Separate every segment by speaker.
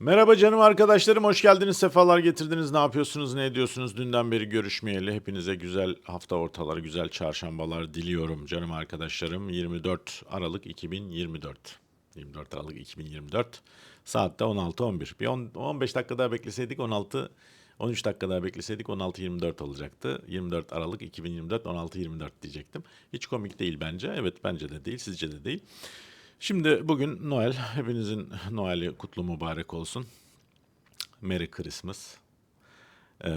Speaker 1: Merhaba canım arkadaşlarım, hoş geldiniz, sefalar getirdiniz. Ne yapıyorsunuz, ne ediyorsunuz? Dünden beri görüşmeyeli. Hepinize güzel hafta ortaları, güzel çarşambalar diliyorum canım arkadaşlarım. 24 Aralık 2024. 24 Aralık 2024. Saatte 16.11. Bir 10, 15 dakika daha bekleseydik 16 13 dakika daha bekleseydik 16.24 olacaktı. 24 Aralık 2024 16.24 diyecektim. Hiç komik değil bence. Evet bence de değil, sizce de değil. Şimdi bugün Noel. Hepinizin Noel'i kutlu mübarek olsun. Merry Christmas. Ee,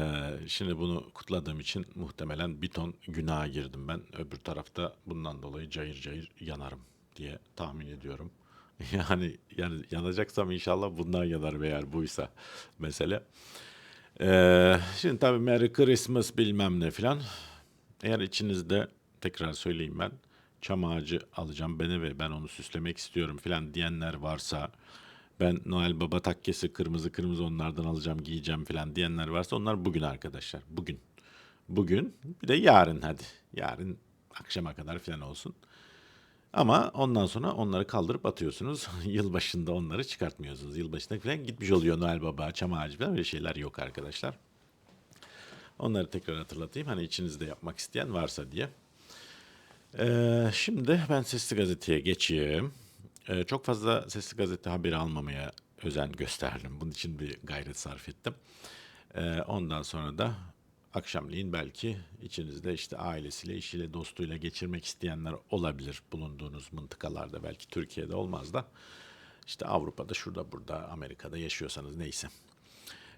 Speaker 1: şimdi bunu kutladığım için muhtemelen bir ton günaha girdim ben. Öbür tarafta bundan dolayı cayır cayır yanarım diye tahmin ediyorum. Yani, yani yanacaksam inşallah bundan yanar eğer buysa mesele. Ee, şimdi tabii Merry Christmas bilmem ne filan. Eğer içinizde tekrar söyleyeyim ben çam ağacı alacağım beni ve ben onu süslemek istiyorum filan diyenler varsa ben Noel Baba takkesi kırmızı kırmızı onlardan alacağım giyeceğim filan diyenler varsa onlar bugün arkadaşlar. Bugün. Bugün bir de yarın hadi. Yarın akşama kadar filan olsun. Ama ondan sonra onları kaldırıp atıyorsunuz. Yılbaşında onları çıkartmıyorsunuz. Yılbaşında falan gitmiş oluyor Noel Baba, çam ağacı falan öyle şeyler yok arkadaşlar. Onları tekrar hatırlatayım. Hani içinizde yapmak isteyen varsa diye. Ee, şimdi ben Sesli Gazete'ye geçeyim. Ee, çok fazla Sesli Gazete haberi almamaya özen gösterdim. Bunun için bir gayret sarf ettim. Ee, ondan sonra da akşamleyin belki içinizde işte ailesiyle, işiyle, dostuyla geçirmek isteyenler olabilir bulunduğunuz mıntıkalarda. Belki Türkiye'de olmaz da işte Avrupa'da, şurada, burada, Amerika'da yaşıyorsanız neyse.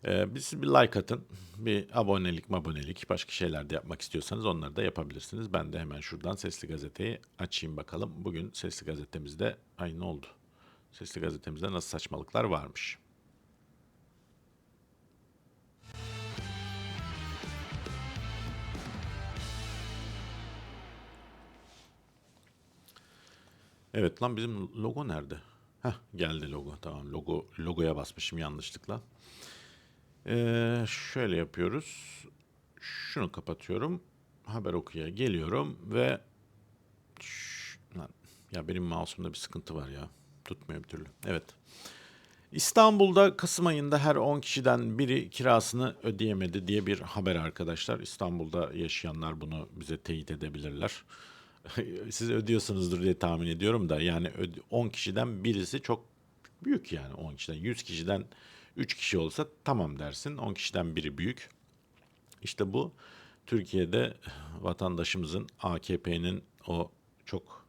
Speaker 1: Ee, biz bir like atın, bir abonelik, abonelik, başka şeyler de yapmak istiyorsanız onları da yapabilirsiniz. Ben de hemen şuradan Sesli Gazete'yi açayım bakalım. Bugün Sesli Gazetemizde, ay ne oldu? Sesli Gazetemizde nasıl saçmalıklar varmış. Evet lan bizim logo nerede? Heh geldi logo. Tamam logo logoya basmışım yanlışlıkla. Ee, şöyle yapıyoruz. Şunu kapatıyorum. Haber okuya geliyorum ve Şş, lan, ya benim mouse'umda bir sıkıntı var ya. Tutmuyor bir türlü. Evet. İstanbul'da Kasım ayında her 10 kişiden biri kirasını ödeyemedi diye bir haber arkadaşlar. İstanbul'da yaşayanlar bunu bize teyit edebilirler. Siz ödüyorsunuzdur diye tahmin ediyorum da yani öd- 10 kişiden birisi çok büyük yani 10 kişiden 100 kişiden 3 kişi olsa tamam dersin 10 kişiden biri büyük. İşte bu Türkiye'de vatandaşımızın AKP'nin o çok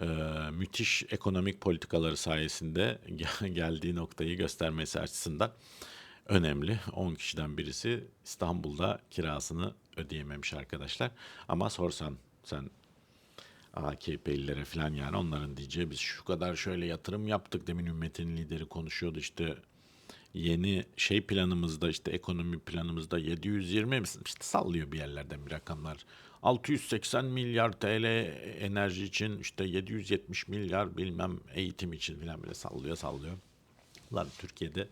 Speaker 1: e, müthiş ekonomik politikaları sayesinde gel- geldiği noktayı göstermesi açısından önemli. 10 kişiden birisi İstanbul'da kirasını ödeyememiş arkadaşlar. Ama sorsan sen AKP'lilere falan yani onların diyeceği biz şu kadar şöyle yatırım yaptık. Demin ümmetin lideri konuşuyordu işte yeni şey planımızda işte ekonomi planımızda 720 mi? işte sallıyor bir yerlerden bir rakamlar. 680 milyar TL enerji için işte 770 milyar bilmem eğitim için falan bile sallıyor sallıyor. Lan Türkiye'de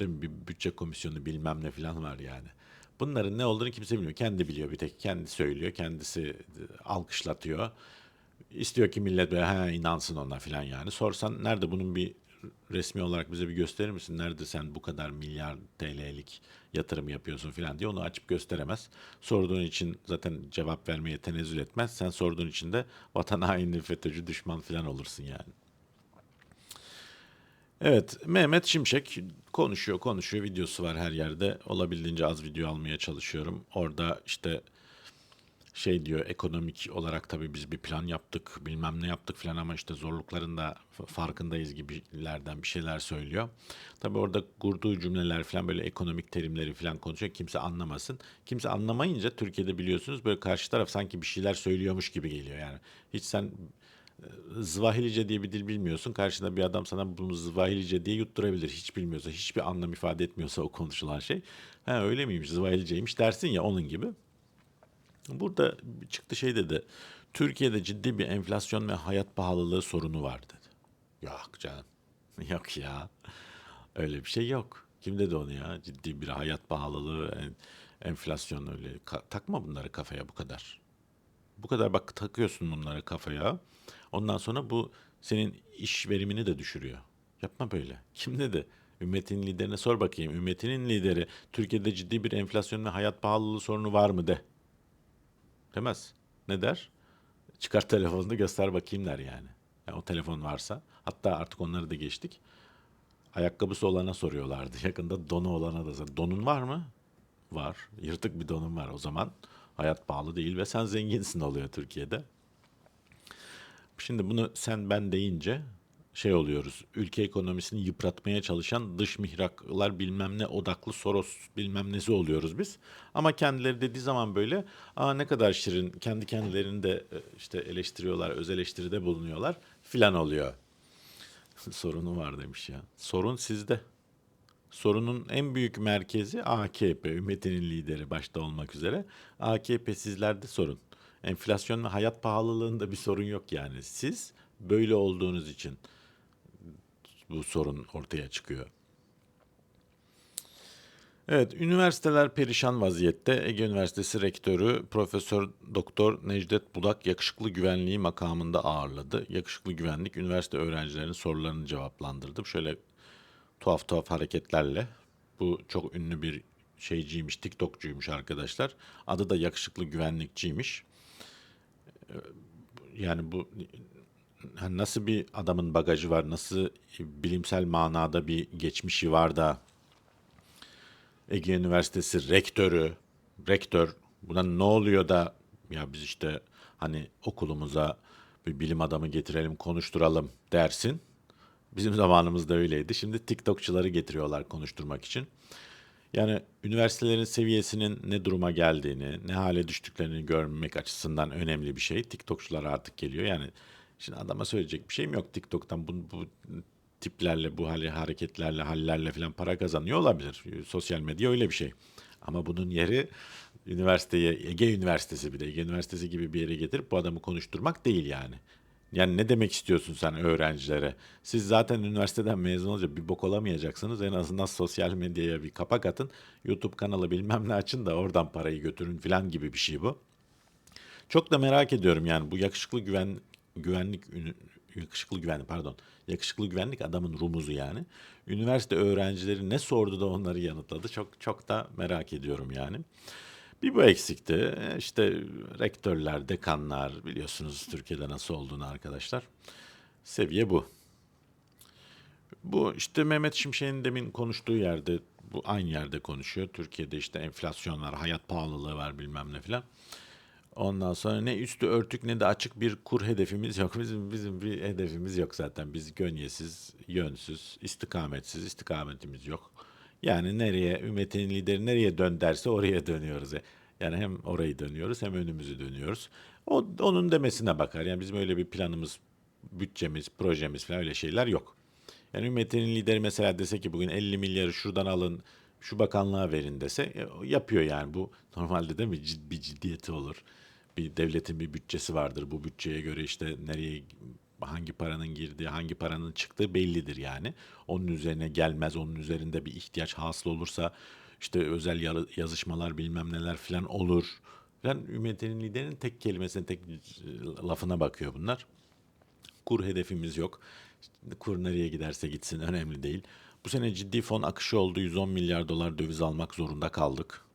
Speaker 1: bir bütçe komisyonu bilmem ne falan var yani. Bunların ne olduğunu kimse bilmiyor. Kendi biliyor bir tek. Kendi söylüyor. Kendisi alkışlatıyor. İstiyor ki millet böyle ha inansın ona falan yani. Sorsan nerede bunun bir resmi olarak bize bir gösterir misin? Nerede sen bu kadar milyar TL'lik yatırım yapıyorsun falan diye onu açıp gösteremez. Sorduğun için zaten cevap vermeye tenezzül etmez. Sen sorduğun için de vatan haini, FETÖ'cü, düşman falan olursun yani. Evet, Mehmet Şimşek konuşuyor, konuşuyor. Videosu var her yerde. Olabildiğince az video almaya çalışıyorum. Orada işte şey diyor ekonomik olarak tabii biz bir plan yaptık bilmem ne yaptık falan ama işte zorlukların da farkındayız gibilerden bir şeyler söylüyor. Tabii orada kurduğu cümleler falan böyle ekonomik terimleri falan konuşuyor kimse anlamasın. Kimse anlamayınca Türkiye'de biliyorsunuz böyle karşı taraf sanki bir şeyler söylüyormuş gibi geliyor yani. Hiç sen e, Zvahilice diye bir dil bilmiyorsun. Karşında bir adam sana bunu Zvahilice diye yutturabilir. Hiç bilmiyorsa, hiçbir anlam ifade etmiyorsa o konuşulan şey. Ha öyle miymiş, Zvahiliceymiş dersin ya onun gibi. Burada çıktı şey dedi. Türkiye'de ciddi bir enflasyon ve hayat pahalılığı sorunu var dedi. Yok canım. Yok ya. Öyle bir şey yok. Kim dedi onu ya? Ciddi bir hayat pahalılığı, en- enflasyon öyle. Ka- takma bunları kafaya bu kadar. Bu kadar bak takıyorsun bunları kafaya. Ondan sonra bu senin iş verimini de düşürüyor. Yapma böyle. Kim dedi? Ümmetin liderine sor bakayım. Ümmetinin lideri Türkiye'de ciddi bir enflasyon ve hayat pahalılığı sorunu var mı de. Demez. Ne der? Çıkar telefonunu göster bakayım der yani. Yani o telefon varsa. Hatta artık onları da geçtik. Ayakkabısı olana soruyorlardı. Yakında donu olana da Donun var mı? Var. Yırtık bir donun var. O zaman hayat pahalı değil ve sen zenginsin oluyor Türkiye'de. Şimdi bunu sen ben deyince şey oluyoruz. Ülke ekonomisini yıpratmaya çalışan dış mihraklar bilmem ne odaklı Soros bilmem nesi oluyoruz biz. Ama kendileri dediği zaman böyle aa ne kadar şirin kendi kendilerini de e, işte eleştiriyorlar, öz eleştiride bulunuyorlar filan oluyor. Sorunu var demiş ya. Sorun sizde. Sorunun en büyük merkezi AKP, ümmetinin lideri başta olmak üzere. AKP sizlerde sorun. Enflasyon ve hayat pahalılığında bir sorun yok yani. Siz böyle olduğunuz için bu sorun ortaya çıkıyor. Evet, üniversiteler perişan vaziyette. Ege Üniversitesi Rektörü Profesör Doktor Necdet Budak yakışıklı güvenliği makamında ağırladı. Yakışıklı güvenlik üniversite öğrencilerinin sorularını cevaplandırdı. Şöyle tuhaf tuhaf hareketlerle. Bu çok ünlü bir şeyciymiş, TikTokçuymuş arkadaşlar. Adı da yakışıklı güvenlikçiymiş. Yani bu hani nasıl bir adamın bagajı var, nasıl bilimsel manada bir geçmişi var da Ege Üniversitesi rektörü, rektör buna ne oluyor da ya biz işte hani okulumuza bir bilim adamı getirelim, konuşturalım dersin. Bizim zamanımızda öyleydi. Şimdi TikTokçuları getiriyorlar konuşturmak için. Yani üniversitelerin seviyesinin ne duruma geldiğini, ne hale düştüklerini görmek açısından önemli bir şey. TikTokçular artık geliyor. Yani şimdi adama söyleyecek bir şeyim yok. TikTok'tan bu, bu tiplerle, bu hali hareketlerle, hallerle falan para kazanıyor olabilir. Sosyal medya öyle bir şey. Ama bunun yeri üniversiteye, Ege Üniversitesi bir de Ege Üniversitesi gibi bir yere getirip bu adamı konuşturmak değil yani. Yani ne demek istiyorsun sen öğrencilere? Siz zaten üniversiteden mezun olunca bir bok olamayacaksınız. En azından sosyal medyaya bir kapak atın. YouTube kanalı bilmem ne açın da oradan parayı götürün falan gibi bir şey bu. Çok da merak ediyorum yani bu yakışıklı güven güvenlik yakışıklı güvenlik pardon. Yakışıklı güvenlik adamın rumuzu yani. Üniversite öğrencileri ne sordu da onları yanıtladı. Çok çok da merak ediyorum yani. Bir bu eksikti. E, İşte rektörler, dekanlar biliyorsunuz Türkiye'de nasıl olduğunu arkadaşlar. Seviye bu. Bu işte Mehmet Şimşek'in demin konuştuğu yerde bu aynı yerde konuşuyor. Türkiye'de işte enflasyon var, hayat pahalılığı var bilmem ne filan. Ondan sonra ne üstü örtük ne de açık bir kur hedefimiz yok. Bizim bizim bir hedefimiz yok zaten. Biz gönyesiz, yönsüz, istikametsiz, istikametimiz yok. Yani nereye ümmetin lideri nereye dön derse oraya dönüyoruz. Yani hem orayı dönüyoruz hem önümüzü dönüyoruz. O onun demesine bakar. Yani bizim öyle bir planımız, bütçemiz, projemiz falan öyle şeyler yok. Yani ümmetinin lideri mesela dese ki bugün 50 milyarı şuradan alın, şu bakanlığa verin dese e, yapıyor yani bu normalde değil mi bir ciddiyeti olur. Bir devletin bir bütçesi vardır. Bu bütçeye göre işte nereye hangi paranın girdiği, hangi paranın çıktığı bellidir yani. Onun üzerine gelmez, onun üzerinde bir ihtiyaç hasıl olursa işte özel yazışmalar bilmem neler falan olur. Falan ümmetinin liderinin tek kelimesine, tek e, lafına bakıyor bunlar. Kur hedefimiz yok. Kur nereye giderse gitsin önemli değil. Bu sene ciddi fon akışı oldu. 110 milyar dolar döviz almak zorunda kaldık.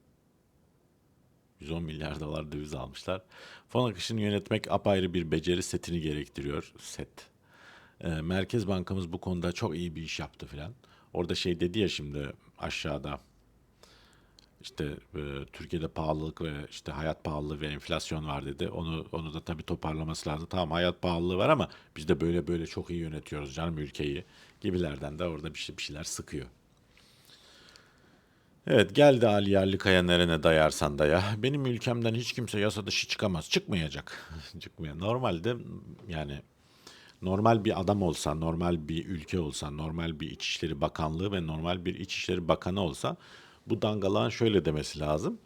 Speaker 1: 110 milyar dolar döviz almışlar. Fon akışını yönetmek apayrı bir beceri setini gerektiriyor. Set. Ee, Merkez Bankamız bu konuda çok iyi bir iş yaptı filan. Orada şey dedi ya şimdi aşağıda işte e, Türkiye'de pahalılık ve işte hayat pahalılığı ve enflasyon var dedi. Onu onu da tabii toparlaması lazım. Tamam hayat pahalılığı var ama biz de böyle böyle çok iyi yönetiyoruz canım ülkeyi gibilerden de orada bir, şey, bir şeyler sıkıyor. Evet geldi Ali Yerlikaya nerene dayarsan daya. Benim ülkemden hiç kimse yasa dışı çıkamaz. Çıkmayacak. Çıkmıyor. Normalde yani normal bir adam olsa, normal bir ülke olsa, normal bir İçişleri Bakanlığı ve normal bir İçişleri Bakanı olsa bu dangalağın şöyle demesi lazım.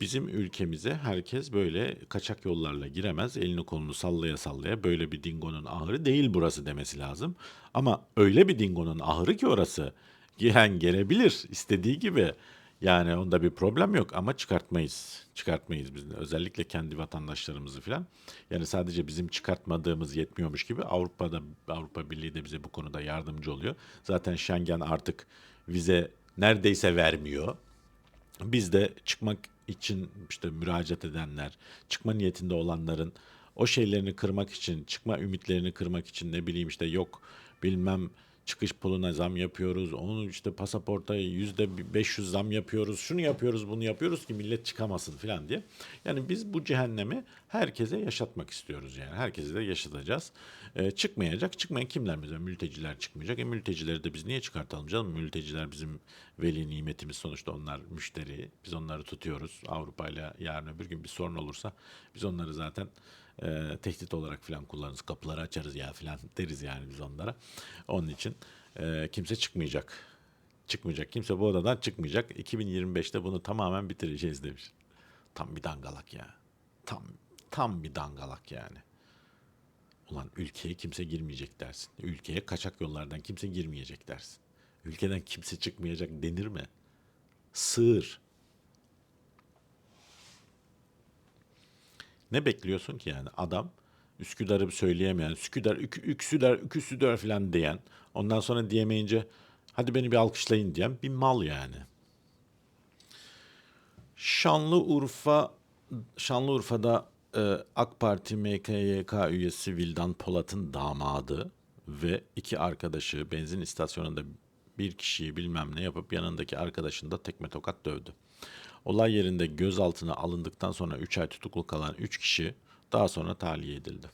Speaker 1: Bizim ülkemize herkes böyle kaçak yollarla giremez. Elini kolunu sallaya sallaya böyle bir dingonun ahırı değil burası demesi lazım. Ama öyle bir dingonun ahırı ki orası. Giren gelebilir istediği gibi. Yani onda bir problem yok ama çıkartmayız. Çıkartmayız biz. Özellikle kendi vatandaşlarımızı filan. Yani sadece bizim çıkartmadığımız yetmiyormuş gibi Avrupa'da Avrupa Birliği de bize bu konuda yardımcı oluyor. Zaten Schengen artık vize neredeyse vermiyor. Biz de çıkmak için işte müracaat edenler, çıkma niyetinde olanların o şeylerini kırmak için, çıkma ümitlerini kırmak için ne bileyim işte yok bilmem çıkış puluna zam yapıyoruz. Onu işte pasaporta yüzde 500 zam yapıyoruz. Şunu yapıyoruz, bunu yapıyoruz ki millet çıkamasın falan diye. Yani biz bu cehennemi herkese yaşatmak istiyoruz yani. Herkese de yaşatacağız. Ee, çıkmayacak. Çıkmayan kimler mesela? Mülteciler çıkmayacak. E mültecileri de biz niye çıkartalım canım? Mülteciler bizim veli nimetimiz sonuçta onlar müşteri. Biz onları tutuyoruz. Avrupa ile yarın öbür gün bir sorun olursa biz onları zaten e, tehdit olarak falan kullanırız. Kapıları açarız ya falan deriz yani biz onlara. Onun için e, kimse çıkmayacak. Çıkmayacak. Kimse bu odadan çıkmayacak. 2025'te bunu tamamen bitireceğiz demiş. Tam bir dangalak ya. Tam tam bir dangalak yani. Ulan ülkeye kimse girmeyecek dersin. Ülkeye kaçak yollardan kimse girmeyecek dersin. Ülkeden kimse çıkmayacak denir mi? Sığır. Ne bekliyorsun ki yani adam Üsküdar'ı söyleyemeyen, Üsküdar, ük, Üksüdar, Üküsüdar falan diyen, ondan sonra diyemeyince hadi beni bir alkışlayın diyen bir mal yani. Şanlıurfa Şanlıurfa'da e, AK Parti MKYK üyesi Vildan Polat'ın damadı ve iki arkadaşı benzin istasyonunda bir kişiyi bilmem ne yapıp yanındaki arkadaşını da tekme tokat dövdü. Olay yerinde gözaltına alındıktan sonra 3 ay tutuklu kalan 3 kişi daha sonra tahliye edildi.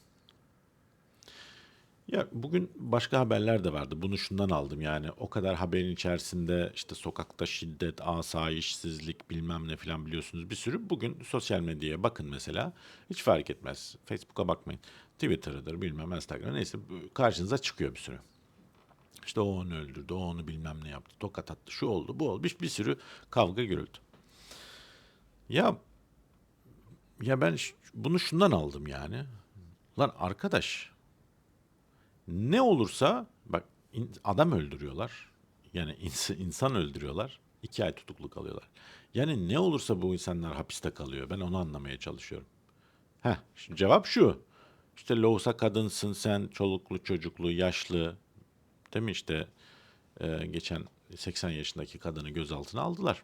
Speaker 1: Ya bugün başka haberler de vardı. Bunu şundan aldım yani o kadar haberin içerisinde işte sokakta şiddet, asayişsizlik bilmem ne falan biliyorsunuz bir sürü. Bugün sosyal medyaya bakın mesela hiç fark etmez. Facebook'a bakmayın. Twitter'ıdır bilmem Instagram neyse karşınıza çıkıyor bir sürü. İşte o onu öldürdü, o onu bilmem ne yaptı, tokat attı, şu oldu, bu oldu. Bir, bir sürü kavga gürültü. Ya ya ben bunu şundan aldım yani. Lan arkadaş ne olursa bak in- adam öldürüyorlar. Yani ins- insan öldürüyorlar. iki ay tutuklu kalıyorlar. Yani ne olursa bu insanlar hapiste kalıyor. Ben onu anlamaya çalışıyorum. Heh, şimdi cevap şu. İşte lohusa kadınsın sen, çoluklu çocuklu, yaşlı. Değil mi işte e, geçen 80 yaşındaki kadını gözaltına aldılar.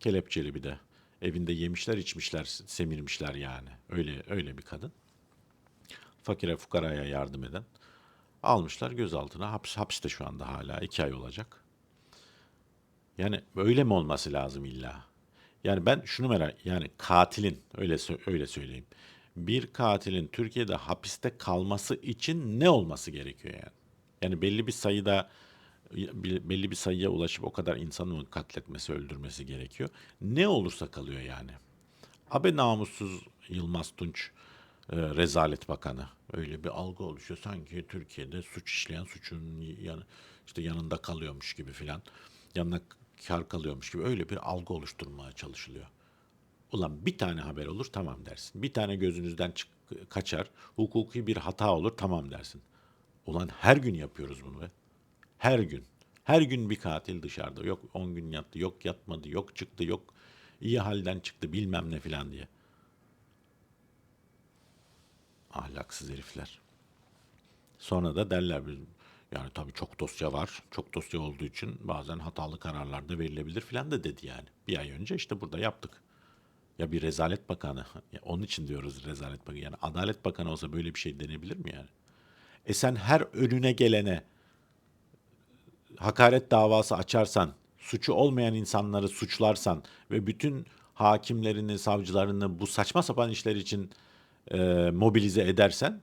Speaker 1: Kelepçeli bir de. Evinde yemişler, içmişler, semirmişler yani. Öyle öyle bir kadın. Fakire fukaraya yardım eden. Almışlar gözaltına. Haps, hapiste şu anda hala. iki ay olacak. Yani öyle mi olması lazım illa? Yani ben şunu merak yani katilin öyle öyle söyleyeyim. Bir katilin Türkiye'de hapiste kalması için ne olması gerekiyor yani? Yani belli bir sayıda belli bir sayıya ulaşıp o kadar insanı katletmesi, öldürmesi gerekiyor. Ne olursa kalıyor yani. Abe namussuz Yılmaz Tunç e, rezalet bakanı. Öyle bir algı oluşuyor. Sanki Türkiye'de suç işleyen suçun yan, işte yanında kalıyormuş gibi filan. Yanına kar kalıyormuş gibi öyle bir algı oluşturmaya çalışılıyor. Ulan bir tane haber olur tamam dersin. Bir tane gözünüzden çık, kaçar. Hukuki bir hata olur tamam dersin. Ulan her gün yapıyoruz bunu be. Her gün. Her gün bir katil dışarıda. Yok 10 gün yattı, yok yatmadı, yok çıktı, yok iyi halden çıktı bilmem ne filan diye. Ahlaksız herifler. Sonra da derler biz yani tabii çok dosya var. Çok dosya olduğu için bazen hatalı kararlar da verilebilir filan da dedi yani. Bir ay önce işte burada yaptık. Ya bir rezalet bakanı. Ya onun için diyoruz rezalet bakanı. Yani adalet bakanı olsa böyle bir şey denebilir mi yani? E sen her önüne gelene hakaret davası açarsan, suçu olmayan insanları suçlarsan ve bütün hakimlerini, savcılarını bu saçma sapan işler için e, mobilize edersen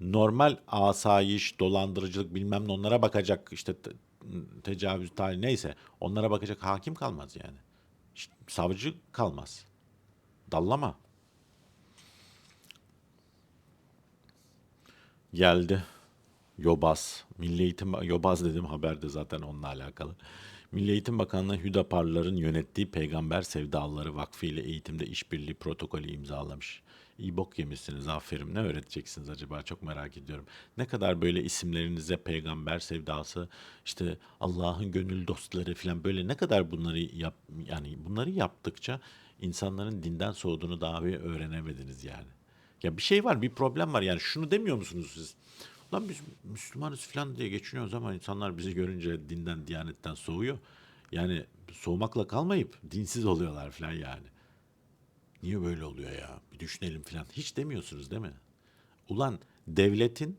Speaker 1: normal asayiş, dolandırıcılık bilmem ne onlara bakacak işte te- tecavüz tali neyse onlara bakacak hakim kalmaz yani. İşte savcı kalmaz. Dallama. Geldi. Yobaz. Milli Eğitim Yobaz dedim haberde zaten onunla alakalı. Milli Eğitim Bakanlığı Hüdaparların yönettiği Peygamber Sevdalıları Vakfı ile eğitimde işbirliği protokolü imzalamış. İyi bok yemişsiniz aferin. Ne öğreteceksiniz acaba çok merak ediyorum. Ne kadar böyle isimlerinize peygamber sevdası işte Allah'ın gönül dostları falan böyle ne kadar bunları yap yani bunları yaptıkça insanların dinden soğuduğunu daha bir öğrenemediniz yani. Ya bir şey var bir problem var yani şunu demiyor musunuz siz? Lan biz Müslümanız falan diye geçiniyoruz ama insanlar bizi görünce dinden, diyanetten soğuyor. Yani soğumakla kalmayıp dinsiz oluyorlar falan yani. Niye böyle oluyor ya? Bir düşünelim falan. Hiç demiyorsunuz değil mi? Ulan devletin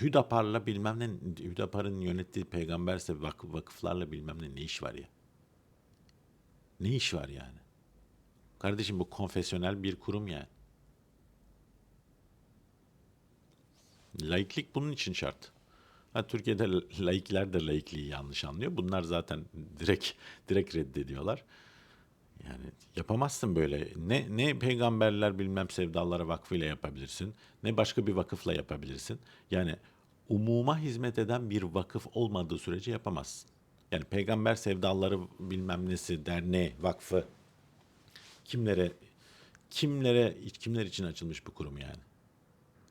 Speaker 1: Hüdapar'la bilmem ne, Hüdapar'ın yönettiği peygamberse vak- vakıflarla bilmem ne ne iş var ya? Ne iş var yani? Kardeşim bu konfesyonel bir kurum yani. Laiklik bunun için şart. Ha, Türkiye'de la- laikler de laikliği yanlış anlıyor. Bunlar zaten direkt direkt reddediyorlar. Yani yapamazsın böyle. Ne ne peygamberler bilmem sevdaları vakfıyla yapabilirsin. Ne başka bir vakıfla yapabilirsin. Yani umuma hizmet eden bir vakıf olmadığı sürece yapamazsın. Yani peygamber sevdaları bilmem nesi derneği, vakfı kimlere kimlere kimler için açılmış bu kurum yani?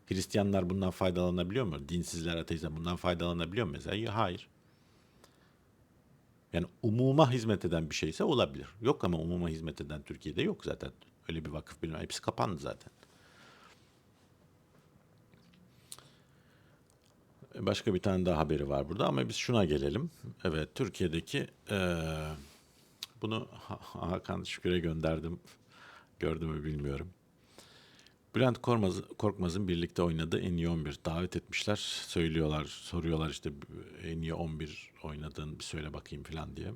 Speaker 1: Hristiyanlar bundan faydalanabiliyor mu? Dinsizler, ateistler bundan faydalanabiliyor mu mesela? Hayır. Yani umuma hizmet eden bir şeyse olabilir. Yok ama umuma hizmet eden Türkiye'de yok zaten. Öyle bir vakıf bilmem. Hepsi kapandı zaten. Başka bir tane daha haberi var burada ama biz şuna gelelim. Evet, Türkiye'deki eee, bunu Ha- Hakan Şükür'e gönderdim. Gördü mü bilmiyorum. Bülent Korkmaz, Korkmaz'ın birlikte oynadığı en iyi 11 davet etmişler. Söylüyorlar, soruyorlar işte en iyi 11 oynadığın bir söyle bakayım falan diye.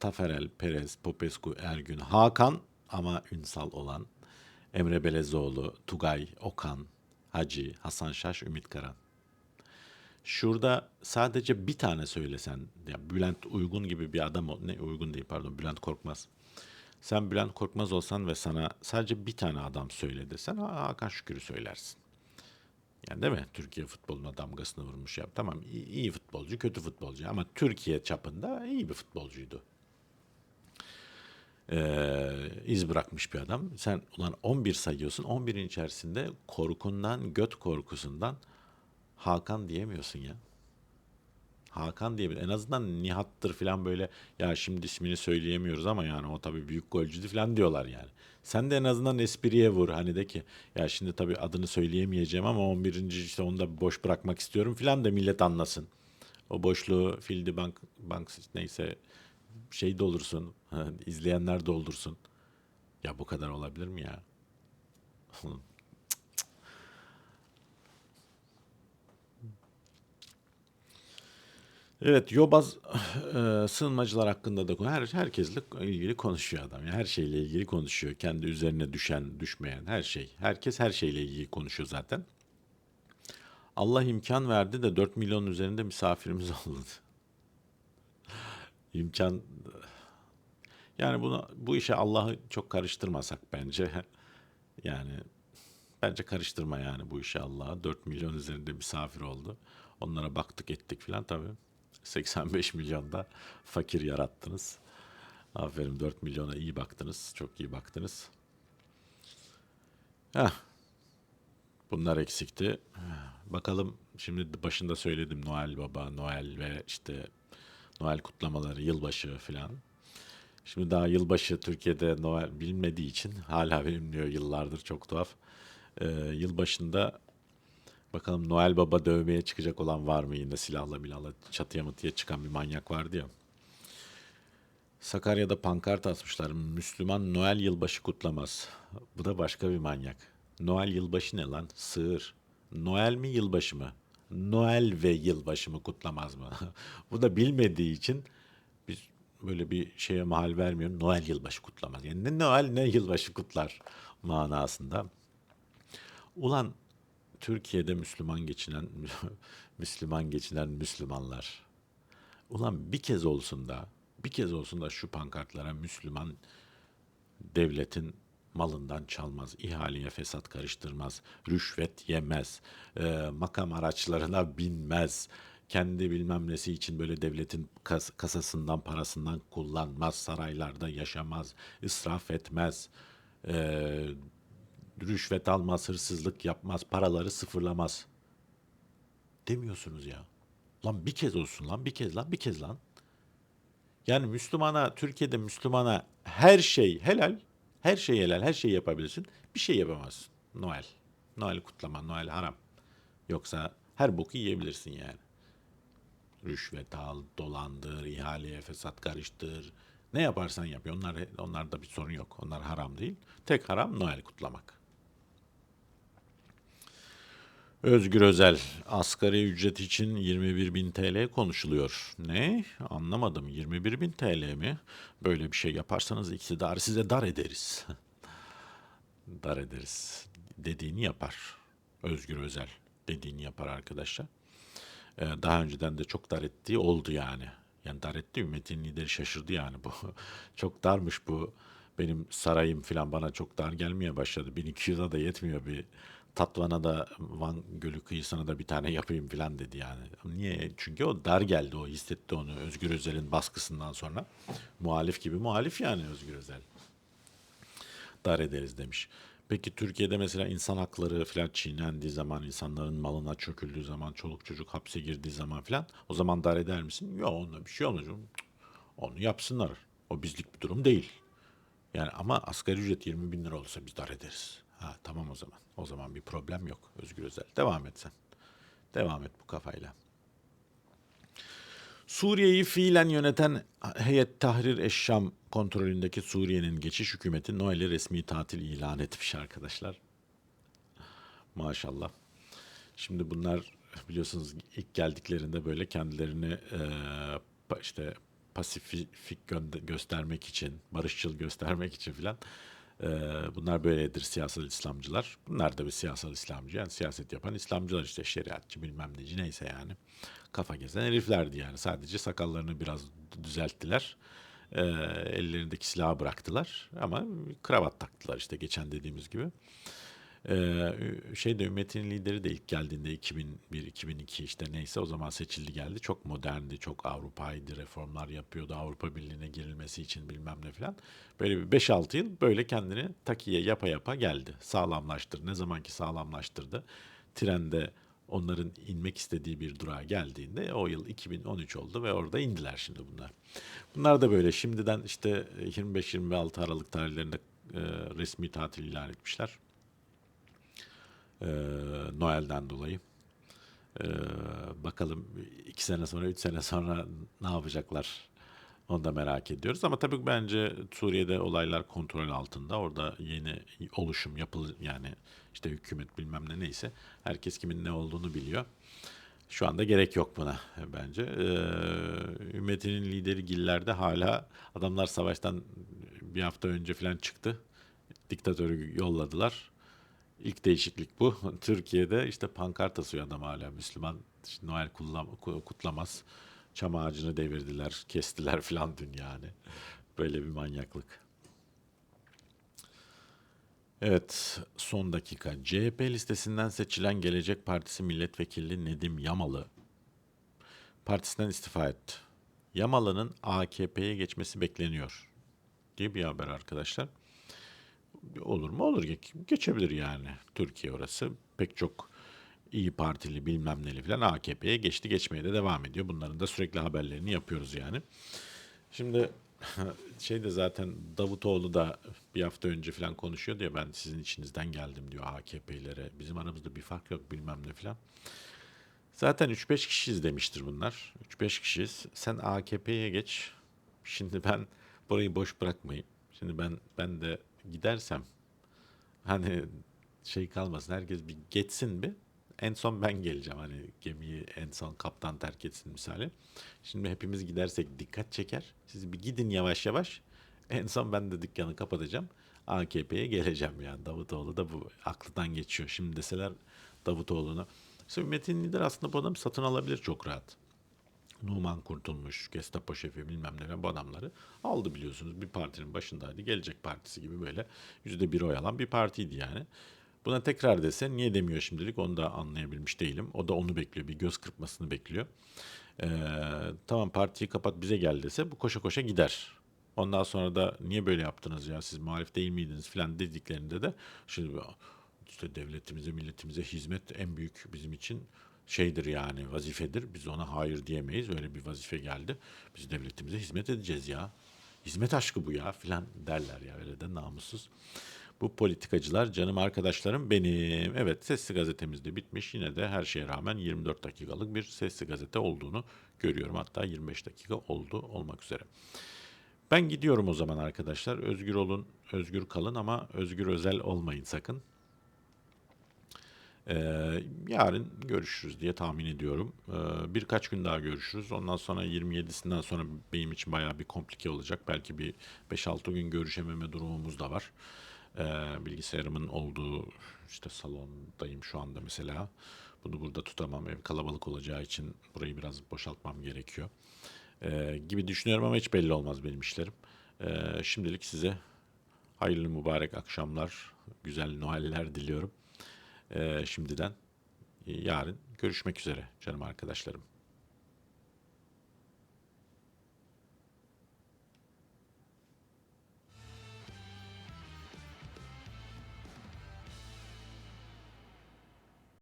Speaker 1: Taferel, Perez, Popescu, Ergün, Hakan ama Ünsal olan, Emre Belezoğlu, Tugay, Okan, Hacı, Hasan Şaş, Ümit Karan. Şurada sadece bir tane söylesen, ya Bülent Uygun gibi bir adam, ne Uygun değil pardon, Bülent Korkmaz. Sen Bülent Korkmaz olsan ve sana sadece bir tane adam söyle desen Ha- Hakan Şükür'ü söylersin. Yani değil mi? Türkiye futboluna damgasını vurmuş ya. Tamam iyi, iyi futbolcu, kötü futbolcu ama Türkiye çapında iyi bir futbolcuydu. Ee, iz bırakmış bir adam. Sen ulan 11 sayıyorsun. 11'in içerisinde korkundan, göt korkusundan Hakan diyemiyorsun ya. Hakan diye bir en azından Nihat'tır falan böyle ya şimdi ismini söyleyemiyoruz ama yani o tabii büyük golcüydü falan diyorlar yani. Sen de en azından espriye vur hani de ki ya şimdi tabii adını söyleyemeyeceğim ama 11. işte onu da boş bırakmak istiyorum falan da millet anlasın. O boşluğu Fildi Bank, Bank neyse şey doldursun, izleyenler doldursun. Ya bu kadar olabilir mi ya? Evet, yobaz eee, sığınmacılar hakkında da her herkesle ilgili konuşuyor adam. Yani her şeyle ilgili konuşuyor. Kendi üzerine düşen, düşmeyen her şey. Herkes her şeyle ilgili konuşuyor zaten. Allah imkan verdi de 4 milyon üzerinde misafirimiz oldu. İmkan yani bunu bu işe Allah'ı çok karıştırmasak bence. Yani bence karıştırma yani bu işe Allah'a. 4 milyon üzerinde misafir oldu. Onlara baktık ettik filan tabii. 85 milyonda fakir yarattınız. Aferin 4 milyona iyi baktınız. Çok iyi baktınız. Heh, bunlar eksikti. Bakalım şimdi başında söyledim Noel Baba, Noel ve işte Noel kutlamaları, yılbaşı filan. Şimdi daha yılbaşı Türkiye'de Noel bilinmediği için hala bilinmiyor yıllardır çok tuhaf. Ee, yılbaşında bakalım Noel Baba dövmeye çıkacak olan var mı yine silahla milahla çatıya mıtıya çıkan bir manyak vardı ya. Sakarya'da pankart asmışlar. Müslüman Noel yılbaşı kutlamaz. Bu da başka bir manyak. Noel yılbaşı ne lan? Sığır. Noel mi yılbaşı mı? Noel ve yılbaşı mı kutlamaz mı? Bu da bilmediği için biz böyle bir şeye mahal vermiyorum. Noel yılbaşı kutlamaz. Yani ne Noel ne yılbaşı kutlar manasında. Ulan Türkiye'de Müslüman geçinen Müslüman geçinen Müslümanlar. Ulan bir kez olsun da bir kez olsun da şu pankartlara Müslüman devletin malından çalmaz, ihaleye fesat karıştırmaz, rüşvet yemez, e, makam araçlarına binmez, kendi bilmem nesi için böyle devletin kas- kasasından parasından kullanmaz, saraylarda yaşamaz, israf etmez, e, rüşvet almaz, hırsızlık yapmaz, paraları sıfırlamaz. Demiyorsunuz ya. Lan bir kez olsun lan, bir kez lan, bir kez lan. Yani Müslümana, Türkiye'de Müslümana her şey helal, her şey helal, her şeyi yapabilirsin. Bir şey yapamazsın. Noel. Noel kutlama, Noel haram. Yoksa her boku yiyebilirsin yani. Rüşvet al, dolandır, ihaleye fesat karıştır. Ne yaparsan yap. Onlar, onlarda bir sorun yok. Onlar haram değil. Tek haram Noel kutlamak. Özgür Özel, asgari ücret için 21.000 TL konuşuluyor. Ne? Anlamadım. 21.000 TL mi? Böyle bir şey yaparsanız iktidarı size dar ederiz. dar ederiz. Dediğini yapar. Özgür Özel dediğini yapar arkadaşlar. Ee, daha önceden de çok dar ettiği oldu yani. Yani dar etti ümmetin lideri şaşırdı yani bu. çok darmış bu. Benim sarayım falan bana çok dar gelmeye başladı. 1200'a da yetmiyor bir Tatvan'a da Van Gölü kıyısına da bir tane yapayım falan dedi yani. Niye? Çünkü o dar geldi o hissetti onu Özgür Özel'in baskısından sonra. Muhalif gibi muhalif yani Özgür Özel. Dar ederiz demiş. Peki Türkiye'de mesela insan hakları falan çiğnendiği zaman, insanların malına çöküldüğü zaman, çoluk çocuk hapse girdiği zaman falan o zaman dar eder misin? Yok onda bir şey olmayacak. Onu yapsınlar. O bizlik bir durum değil. Yani ama asgari ücret 20 bin lira olursa biz dar ederiz. Ha tamam o zaman. O zaman bir problem yok Özgür Özel. Devam et sen. Devam et bu kafayla. Suriye'yi fiilen yöneten Heyet Tahrir Eşşam kontrolündeki Suriye'nin geçiş hükümeti Noel'i resmi tatil ilan etmiş arkadaşlar. Maşallah. Şimdi bunlar biliyorsunuz ilk geldiklerinde böyle kendilerini e, işte pasifik göstermek için, barışçıl göstermek için filan e, bunlar böyledir siyasal İslamcılar. Bunlar da bir siyasal İslamcı yani siyaset yapan İslamcılar işte şeriatçı bilmem neci neyse yani. Kafa gezen heriflerdi yani sadece sakallarını biraz düzelttiler. E, ellerindeki silahı bıraktılar ama kravat taktılar işte geçen dediğimiz gibi. Ee, şeyde ümmetin lideri de ilk geldiğinde 2001-2002 işte neyse o zaman seçildi geldi. Çok moderndi, çok Avrupa'ydı, reformlar yapıyordu. Avrupa Birliği'ne girilmesi için bilmem ne falan. Böyle bir 5-6 yıl böyle kendini takiye yapa yapa geldi. Sağlamlaştırdı. Ne zaman ki sağlamlaştırdı. Trende onların inmek istediği bir durağa geldiğinde o yıl 2013 oldu ve orada indiler şimdi bunlar. Bunlar da böyle şimdiden işte 25-26 Aralık tarihlerinde e, resmi tatil ilan etmişler. Ee, Noel'den dolayı. Ee, bakalım iki sene sonra, üç sene sonra ne yapacaklar? Onu da merak ediyoruz. Ama tabii bence Suriye'de olaylar kontrol altında. Orada yeni oluşum yapıl yani işte hükümet bilmem ne neyse. Herkes kimin ne olduğunu biliyor. Şu anda gerek yok buna bence. Ee, ümmetinin lideri Giller'de hala adamlar savaştan bir hafta önce falan çıktı. Diktatörü yolladılar. İlk değişiklik bu. Türkiye'de işte pankart asıyor adam hala Müslüman. İşte Noel kutlamaz. Çam ağacını devirdiler, kestiler filan dün yani. Böyle bir manyaklık. Evet, son dakika. CHP listesinden seçilen Gelecek Partisi milletvekili Nedim Yamalı partisinden istifa etti. Yamalı'nın AKP'ye geçmesi bekleniyor diye bir haber arkadaşlar. Olur mu? Olur. Ge- Geçebilir yani. Türkiye orası. Pek çok iyi Partili bilmem neli falan AKP'ye geçti. Geçmeye de devam ediyor. Bunların da sürekli haberlerini yapıyoruz yani. Şimdi şey de zaten Davutoğlu da bir hafta önce falan konuşuyor diye ben sizin içinizden geldim diyor AKP'lilere. Bizim aramızda bir fark yok bilmem ne falan. Zaten 3-5 kişiyiz demiştir bunlar. 3-5 kişiyiz. Sen AKP'ye geç. Şimdi ben burayı boş bırakmayayım. Şimdi ben ben de gidersem hani şey kalmasın herkes bir geçsin bir. En son ben geleceğim hani gemiyi en son kaptan terk etsin misali. Şimdi hepimiz gidersek dikkat çeker. Siz bir gidin yavaş yavaş. En son ben de dükkanı kapatacağım. AKP'ye geleceğim yani Davutoğlu da bu aklından geçiyor. Şimdi deseler Davutoğlu'na. İşte Metin Lider aslında bu adam satın alabilir çok rahat. Numan Kurtulmuş, Gestapo şefi bilmem ne bu adamları aldı biliyorsunuz. Bir partinin başındaydı. Gelecek Partisi gibi böyle yüzde bir oy alan bir partiydi yani. Buna tekrar dese niye demiyor şimdilik onu da anlayabilmiş değilim. O da onu bekliyor. Bir göz kırpmasını bekliyor. Ee, tamam partiyi kapat bize gel dese bu koşa koşa gider. Ondan sonra da niye böyle yaptınız ya siz muhalif değil miydiniz filan dediklerinde de şimdi işte devletimize milletimize hizmet en büyük bizim için şeydir yani vazifedir. Biz ona hayır diyemeyiz. Öyle bir vazife geldi. Biz devletimize hizmet edeceğiz ya. Hizmet aşkı bu ya filan derler ya öyle de namussuz. Bu politikacılar canım arkadaşlarım benim. Evet sesli gazetemiz de bitmiş. Yine de her şeye rağmen 24 dakikalık bir sesli gazete olduğunu görüyorum. Hatta 25 dakika oldu olmak üzere. Ben gidiyorum o zaman arkadaşlar. Özgür olun, özgür kalın ama özgür özel olmayın sakın. Ee, yarın görüşürüz diye tahmin ediyorum. Ee, birkaç gün daha görüşürüz. Ondan sonra 27'sinden sonra benim için bayağı bir komplike olacak. Belki bir 5-6 gün görüşememe durumumuz da var. Ee, bilgisayarımın olduğu işte salondayım şu anda mesela. Bunu burada tutamam. Ev kalabalık olacağı için burayı biraz boşaltmam gerekiyor. Ee, gibi düşünüyorum ama hiç belli olmaz benim işlerim. Ee, şimdilik size hayırlı mübarek akşamlar, güzel Noeller diliyorum. Ee, şimdiden yarın görüşmek üzere canım arkadaşlarım.